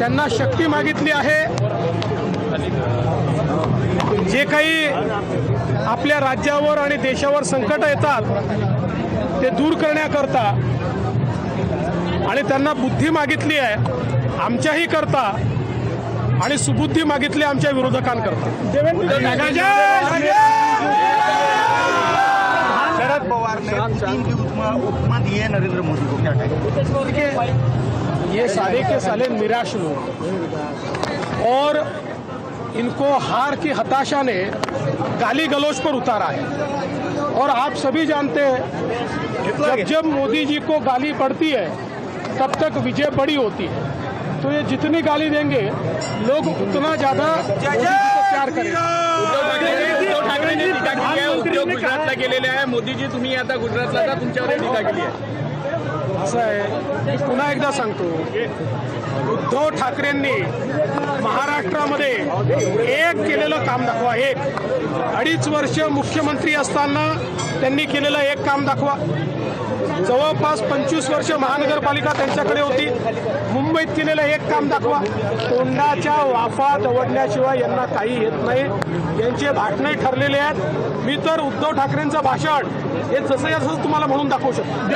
त्यांना शक्ती मागितली आहे. जे काही आपल्या राज्यावर आणि देशावर संकट येतात ते दूर करण्याकरता आणि त्यांना बुद्धी मागितली आहे आमच्याही करता आणि सुबुद्धी मागितली आमच्या विरोधकांकरता. शरद पवार ने नरेंद्र मोदी को क्या ये साले के साले निराश लोग और इनको हार की हताशा ने गाली गलौज पर उतारा है। और आप सभी जानते हैं जब जब मोदी जी को गाली पड़ती है तब तक विजय बड़ी होती है। तो ये जितनी गाली देंगे लोग उतना ज़्यादा मोदी जी को प्यार करेंगे। ठाकरेंनी टीका केली आहे उद्योग गुजरातला केलेले आहे मोदीजी तुम्ही आता गुजरातला जा तुमच्यावर टीका केली आहे। असं आहे। मी पुन्हा एकदा सांगतो. उद्धव ठाकरेंनी महाराष्ट्रामध्ये एक केलेलं काम दाखवा. एक. अडीच वर्ष मुख्यमंत्री असताना त्यांनी केलेलं एक काम दाखवा. जवळपास पंचवीस वर्ष महानगरपालिका त्यांच्याकडे होती. मुंबईत केलेलं एक काम दाखवा. तोंडाच्या वाफा दवडण्याशिवाय यांना काही येत नाही. यांचे भाषणं ठरलेले आहेत. मी तर उद्धव ठाकरेंचं भाषण हे जसं जसं तुम्हाला म्हणून दाखवू शकतो.